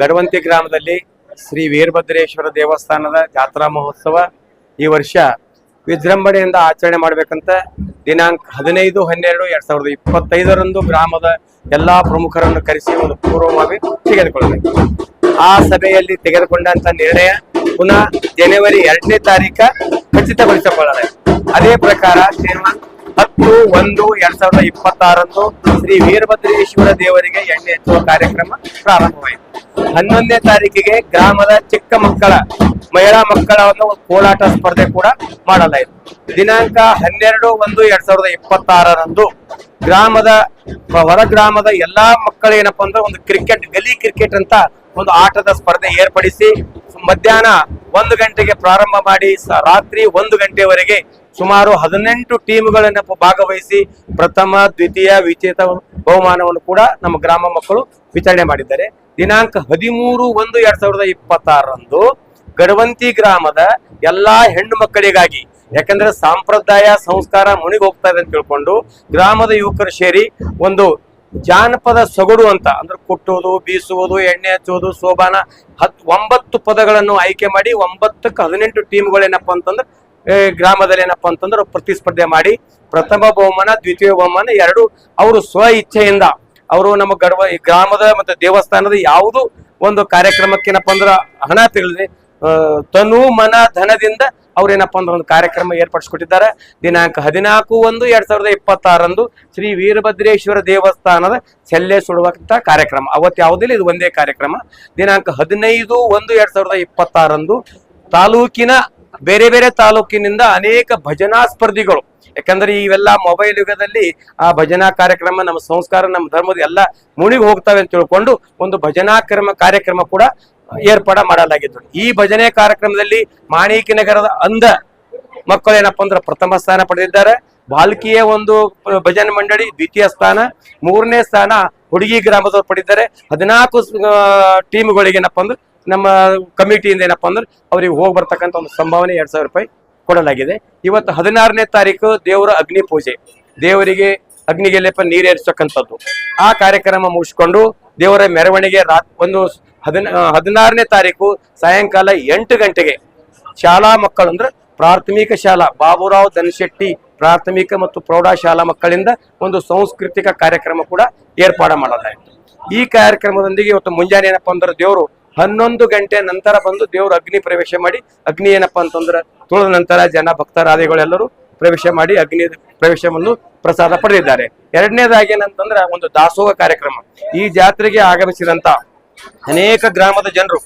ಗಡವಂತಿ ಗ್ರಾಮದಲ್ಲಿ ಶ್ರೀ ವೀರಭದ್ರೇಶ್ವರ ದೇವಸ್ಥಾನದ ಜಾತ್ರಾ ಮಹೋತ್ಸವ ಈ ವರ್ಷ ವಿಜೃಂಭಣೆಯಿಂದ ಆಚರಣೆ ಮಾಡಬೇಕಂತ ದಿನಾಂಕ ಹದಿನೈದು, ಹನ್ನೆರಡು, ಎರಡ್ ಸಾವಿರದ ಇಪ್ಪತ್ತೈದರಂದು ಗ್ರಾಮದ ಎಲ್ಲಾ ಪ್ರಮುಖರನ್ನು ಕರೆಸಿ ಒಂದು ಪೂರ್ವವಾಗಿ ತೆಗೆದುಕೊಳ್ಳಬೇಕು. ಆ ಸಭೆಯಲ್ಲಿ ತೆಗೆದುಕೊಂಡಂತ ನಿರ್ಣಯ ಪುನಃ ಜನವರಿ ಎರಡನೇ ತಾರೀಕ ಖಚಿತಪಡಿಸಿಕೊಳ್ಳಲಾಗಿದೆ ಅದೇ ಪ್ರಕಾರ ಶ್ರೀಮಾನ್ ಹತ್ತು ಒಂದು ಎರಡ್ ಸಾವಿರದ ಇಪ್ಪತ್ತಾರಂದು ಶ್ರೀ ವೀರಭದ್ರೇಶ್ವರ ದೇವರಿಗೆ ಎಣ್ಣೆ ಹಚ್ಚುವ ಕಾರ್ಯಕ್ರಮ ಪ್ರಾರಂಭವಾಯಿತು. ಹನ್ನೊಂದನೇ ತಾರೀಕಿಗೆ ಗ್ರಾಮದ ಚಿಕ್ಕ ಮಕ್ಕಳ, ಮಹಿಳಾ ಮಕ್ಕಳ ಒಂದು ಕೋಲಾಟ ಸ್ಪರ್ಧೆ ಕೂಡ ಮಾಡಲಾಯಿತು. ದಿನಾಂಕ ಹನ್ನೆರಡು ಒಂದು ಎರಡ್ ಸಾವಿರದ ಇಪ್ಪತ್ತಾರರಂದು ಗ್ರಾಮದ, ಹೊರ ಗ್ರಾಮದ ಎಲ್ಲಾ ಮಕ್ಕಳು ಏನಪ್ಪಾ ಅಂದ್ರೆ ಒಂದು ಕ್ರಿಕೆಟ್, ಗಲಿ ಕ್ರಿಕೆಟ್ ಅಂತ ಒಂದು ಆಟದ ಸ್ಪರ್ಧೆ ಏರ್ಪಡಿಸಿ ಮಧ್ಯಾಹ್ನ ಒಂದು ಗಂಟೆಗೆ ಪ್ರಾರಂಭ ಮಾಡಿ ರಾತ್ರಿ ಒಂದು ಗಂಟೆವರೆಗೆ ಸುಮಾರು ಹದಿನೆಂಟು ಟೀಮ್ಗಳನ್ನ ಭಾಗವಹಿಸಿ ಪ್ರಥಮ, ದ್ವಿತೀಯ, ವಿಚೇತ ಬಹುಮಾನವನ್ನು ಕೂಡ ನಮ್ಮ ಗ್ರಾಮ ಮಕ್ಕಳು ವಿತರಣೆ ಮಾಡಿದ್ದಾರೆ. ದಿನಾಂಕ ಹದಿಮೂರು ಒಂದು ಎರಡ್ ಸಾವಿರದ ಇಪ್ಪತ್ತಾರರಂದು ಗಡವಂತಿ ಗ್ರಾಮದ ಎಲ್ಲಾ ಹೆಣ್ಣು ಮಕ್ಕಳಿಗಾಗಿ, ಯಾಕಂದ್ರೆ ಸಾಂಪ್ರದಾಯ, ಸಂಸ್ಕಾರ ಮುಣಿಗೆ ಹೋಗ್ತಾ ಇದೆ ಅಂತ ತಿಳ್ಕೊಂಡು ಗ್ರಾಮದ ಯುವಕರು ಸೇರಿ ಒಂದು ಜಾನಪದ ಸೊಗಡು ಅಂತ, ಅಂದ್ರೆ ಕುಟ್ಟುವುದು ಬೀಸುವುದು, ಎಣ್ಣೆ ಹಚ್ಚುವುದು ಸೋಬಾನ, ಹತ್, ಒಂಬತ್ತು ಪದಗಳನ್ನು ಆಯ್ಕೆ ಮಾಡಿ, ಒಂಬತ್ತಕ್ಕೆ ಹದಿನೆಂಟು ಟೀಮ್ಗಳೇನಪ್ಪ ಅಂತಂದ್ರೆ ಗ್ರಾಮದಲ್ಲಿ ಏನಪ್ಪಾ ಅಂತಂದ್ರೆ ಪ್ರತಿಸ್ಪರ್ಧೆ ಮಾಡಿ, ಪ್ರಥಮ ಬಹುಮಾನ, ದ್ವಿತೀಯ ಬಹುಮಾನ, ಎರಡು ಅವರು ಸ್ವ ಇಚ್ಛೆಯಿಂದ, ಅವರು ನಮ್ಮ ಗಡವ, ಈ ಗ್ರಾಮದ ಮತ್ತು ದೇವಸ್ಥಾನದ ಯಾವುದು ಒಂದು ಕಾರ್ಯಕ್ರಮಕ್ಕೆ ಏನಪ್ಪ ಅಂದ್ರೆ ಹಣ ತಿಳಿದೆ ತನು ಮನ ಧನದಿಂದ ಅವ್ರೇನಪ್ಪಾ ಅಂದ್ರೆ ಒಂದು ಕಾರ್ಯಕ್ರಮ ಏರ್ಪಡಿಸ್ಕೊಟ್ಟಿದ್ದಾರೆ. ದಿನಾಂಕ ಹದಿನಾಲ್ಕು ಒಂದು ಎರಡ್ ಸಾವಿರದ ಇಪ್ಪತ್ತಾರಂದು ಶ್ರೀ ವೀರಭದ್ರೇಶ್ವರ ದೇವಸ್ಥಾನದ ಸೆಲ್ಲೆ ಸುಡುವಂತ ಕಾರ್ಯಕ್ರಮ. ಅವತ್ತು ಯಾವುದಿಲ್ಲ, ಇದು ಒಂದೇ ಕಾರ್ಯಕ್ರಮ. ದಿನಾಂಕ ಹದಿನೈದು ಒಂದು ಎರಡ್ ಸಾವಿರದ ಇಪ್ಪತ್ತಾರಂದು ತಾಲೂಕಿನ ಬೇರೆ ಬೇರೆ ತಾಲೂಕಿನಿಂದ ಅನೇಕ ಭಜನಾ ಸ್ಪರ್ಧಿಗಳು, ಯಾಕಂದ್ರೆ ಇವೆಲ್ಲ ಮೊಬೈಲ್ ಯುಗದಲ್ಲಿ ಆ ಭಜನಾ ಕಾರ್ಯಕ್ರಮ, ನಮ್ಮ ಸಂಸ್ಕಾರ, ನಮ್ಮ ಧರ್ಮದ ಎಲ್ಲ ಮುಣಿಗೆ ಹೋಗ್ತವೆ ಅಂತ ತಿಳ್ಕೊಂಡು ಒಂದು ಭಜನಾ ಕ್ರಮ, ಕಾರ್ಯಕ್ರಮ ಕೂಡ ಏರ್ಪಾಡ ಮಾಡಲಾಗಿತ್ತು. ಈ ಭಜನೆ ಕಾರ್ಯಕ್ರಮದಲ್ಲಿ ಮಾಣಿಕ ನಗರದ ಅಂಧ ಮಕ್ಕಳು ಏನಪ್ಪಾ ಅಂದ್ರೆ ಪ್ರಥಮ ಸ್ಥಾನ ಪಡೆದಿದ್ದಾರೆ. ಬಾಲ್ಕಿಯ ಒಂದು ಭಜನೆ ಮಂಡಳಿ ದ್ವಿತೀಯ ಸ್ಥಾನ, ಮೂರನೇ ಸ್ಥಾನ ಹುಡುಗಿ ಗ್ರಾಮದವರು ಪಡೆದಿದ್ದಾರೆ. ಹದಿನಾಲ್ಕು ಟೀಮ್ಗಳಿಗೆ ಏನಪ್ಪ ಅಂದ್ರೆ ನಮ್ಮ ಕಮಿಟಿಯಿಂದ ಏನಪ್ಪ ಅಂದ್ರೆ ಅವ್ರಿಗೆ ಹೋಗಿ ಬರ್ತಕ್ಕಂಥ ಒಂದು ಸಂಭಾವನೆ ಎರಡ್ ಸಾವಿರ ರೂಪಾಯಿ ಕೊಡಲಾಗಿದೆ. ಇವತ್ತು ಹದಿನಾರನೇ ತಾರೀಕು ದೇವರ ಅಗ್ನಿ ಪೂಜೆ. ದೇವರಿಗೆ ಅಗ್ನಿಗೆ ಲೇಪ ನೀರೇರಿಸತಕ್ಕಂಥದ್ದು ಆ ಕಾರ್ಯಕ್ರಮ ಮುಗಿಸ್ಕೊಂಡು ದೇವರ ಮೆರವಣಿಗೆ ರಾತ್ ಒಂದು ಹದಿನ ಹದಿನಾರನೇ ತಾರೀಕು ಸಾಯಂಕಾಲ ಎಂಟು ಗಂಟೆಗೆ ಶಾಲಾ ಮಕ್ಕಳು ಅಂದ್ರೆ ಪ್ರಾಥಮಿಕ ಶಾಲಾ, ಬಾಬುರಾವ್ ದನಶೆಟ್ಟಿ ಪ್ರಾಥಮಿಕ ಮತ್ತು ಪ್ರೌಢಶಾಲಾ ಮಕ್ಕಳಿಂದ ಒಂದು ಸಾಂಸ್ಕೃತಿಕ ಕಾರ್ಯಕ್ರಮ ಕೂಡ ಏರ್ಪಾಡು ಮಾಡಲಾಯಿತು. ಈ ಕಾರ್ಯಕ್ರಮದೊಂದಿಗೆ ಇವತ್ತು ಮುಂಜಾನೆ ಏನಪ್ಪ ಅಂದ್ರೆ ದೇವರು ಹನ್ನೊಂದು ಗಂಟೆ ನಂತರ ಬಂದು ದೇವರು ಅಗ್ನಿ ಪ್ರವೇಶ ಮಾಡಿ, ಅಗ್ನಿ ಏನಪ್ಪ ಅಂತಂದ್ರೆ ತುಳಿದ ನಂತರ ಜನ ಭಕ್ತರಾದಿಗಳೆಲ್ಲರೂ ಪ್ರವೇಶ ಮಾಡಿ ಅಗ್ನಿ ಪ್ರವೇಶವನ್ನು ಪ್ರಸಾದ ಪಡೆದಿದ್ದಾರೆ. ಎರಡನೇದಾಗಿ ಏನಂತಂದ್ರೆ ಒಂದು ದಾಸೋಹ ಕಾರ್ಯಕ್ರಮ. ಈ ಜಾತ್ರೆಗೆ ಆಗಮಿಸಿದಂತ ಅನೇಕ ಗ್ರಾಮದ ಜನರು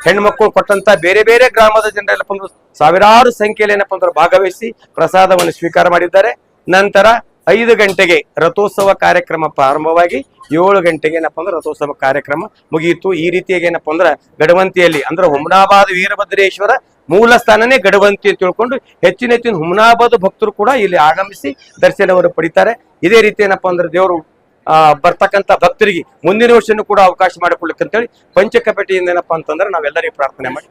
ಹೆಣ್ಮಕ್ಳು ಕೊಟ್ಟಂತ ಬೇರೆ ಬೇರೆ ಗ್ರಾಮದ ಜನರೆಲ್ಲಪ್ಪ ಅಂದ್ರೆ ಸಾವಿರಾರು ಸಂಖ್ಯೆಯಲ್ಲಿ ಏನಪ್ಪ ಅಂದ್ರೆ ಭಾಗವಹಿಸಿ ಪ್ರಸಾದವನ್ನು ಸ್ವೀಕಾರ ಮಾಡಿದ್ದಾರೆ. ನಂತರ ಐದು ಗಂಟೆಗೆ ರಥೋತ್ಸವ ಕಾರ್ಯಕ್ರಮ ಪ್ರಾರಂಭವಾಗಿ ಏಳು ಗಂಟೆಗೆ ಏನಪ್ಪ ಅಂದ್ರೆ ರಥೋತ್ಸವ ಕಾರ್ಯಕ್ರಮ ಮುಗಿಯಿತು. ಈ ರೀತಿಯಾಗಿ ಏನಪ್ಪ ಅಂದ್ರೆ ಗಡವಂತಿಯಲ್ಲಿ ಅಂದ್ರೆ ಹುಮನಾಬಾದ್ ವೀರಭದ್ರೇಶ್ವರ ಮೂಲ ಸ್ಥಾನನೇ ಗಡವಂತಿ ಅಂತ ತಿಳ್ಕೊಂಡು ಹೆಚ್ಚಿನ ಹೆಚ್ಚಿನ ಹುಮನಾಬಾದ್ ಭಕ್ತರು ಕೂಡ ಇಲ್ಲಿ ಆಗಮಿಸಿ ದರ್ಶನವನ್ನು ಪಡಿತಾರೆ. ಇದೇ ರೀತಿ ಏನಪ್ಪ ಅಂದ್ರೆ ದೇವರು ಬರ್ತಕ್ಕಂಥ ಭಕ್ತರಿಗೆ ಮುಂದಿನ ವರ್ಷನೂ ಕೂಡ ಅವಕಾಶ ಮಾಡಿಕೊಳ್ಳಿಕ್ಕಂತೇಳಿ ಪಂಚಕಪೇಟೆಯಿಂದ ಏನಪ್ಪಾ ಅಂತಂದ್ರೆ ನಾವೆಲ್ಲರಿಗೂ ಪ್ರಾರ್ಥನೆ ಮಾಡಿ.